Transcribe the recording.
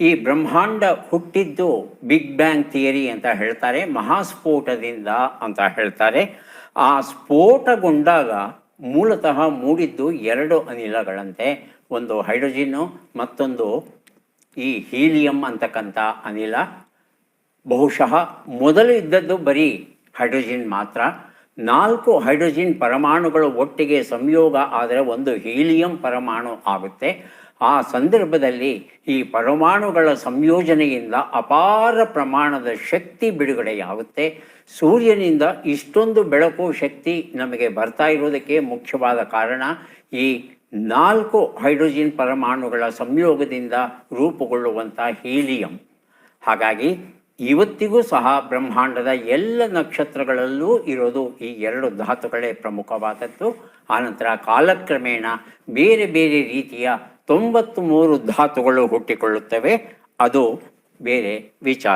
ಈ ಬ್ರಹ್ಮಾಂಡ ಹುಟ್ಟಿದ್ದು ಬಿಗ್ ಬ್ಯಾಂಗ್ ಥಿಯರಿ ಅಂತ ಹೇಳ್ತಾರೆ, ಮಹಾಸ್ಫೋಟದಿಂದ ಅಂತ ಹೇಳ್ತಾರೆ. ಆ ಸ್ಫೋಟಗೊಂಡಾಗ ಮೂಲತಃ ಮೂಡಿದ್ದು ಎರಡು ಅನಿಲಗಳಂತೆ, ಒಂದು ಹೈಡ್ರೋಜಿನ್ನು, ಮತ್ತೊಂದು ಈ ಹೀಲಿಯಂ ಅಂತಕ್ಕಂಥ ಅನಿಲ. ಬಹುಶಃ ಮೊದಲು ಇದ್ದದ್ದು ಬರೀ ಹೈಡ್ರೋಜಿನ್ ಮಾತ್ರ. ನಾಲ್ಕು ಹೈಡ್ರೋಜಿನ್ ಪರಮಾಣುಗಳು ಒಟ್ಟಿಗೆ ಸಂಯೋಗ ಆದರೆ ಒಂದು ಹೀಲಿಯಂ ಪರಮಾಣು ಆಗುತ್ತೆ. ಆ ಸಂದರ್ಭದಲ್ಲಿ ಈ ಪರಮಾಣುಗಳ ಸಂಯೋಜನೆಯಿಂದ ಅಪಾರ ಪ್ರಮಾಣದ ಶಕ್ತಿ ಬಿಡುಗಡೆಯಾಗುತ್ತೆ. ಸೂರ್ಯನಿಂದ ಇಷ್ಟೊಂದು ಬೆಳಕು ಶಕ್ತಿ ನಮಗೆ ಬರ್ತಾ ಇರೋದಕ್ಕೆ ಮುಖ್ಯವಾದ ಕಾರಣ ಈ ನಾಲ್ಕು ಹೈಡ್ರೋಜಿನ್ ಪರಮಾಣುಗಳ ಸಂಯೋಗದಿಂದ ರೂಪುಗೊಳ್ಳುವಂಥ ಹೀಲಿಯಂ. ಹಾಗಾಗಿ ಇವತ್ತಿಗೂ ಸಹ ಬ್ರಹ್ಮಾಂಡದ ಎಲ್ಲ ನಕ್ಷತ್ರಗಳಲ್ಲೂ ಇರೋದು ಈ ಎರಡು ಧಾತುಗಳೇ ಪ್ರಮುಖವಾದದ್ದು. ಆನಂತರ ಕಾಲಕ್ರಮೇಣ ಬೇರೆ ಬೇರೆ ರೀತಿಯ ತೊಂಬತ್ತು ಮೂರು ಧಾತುಗಳು ಹುಟ್ಟಿಕೊಳ್ಳುತ್ತವೆ. ಅದು ಬೇರೆ ವಿಚಾರ.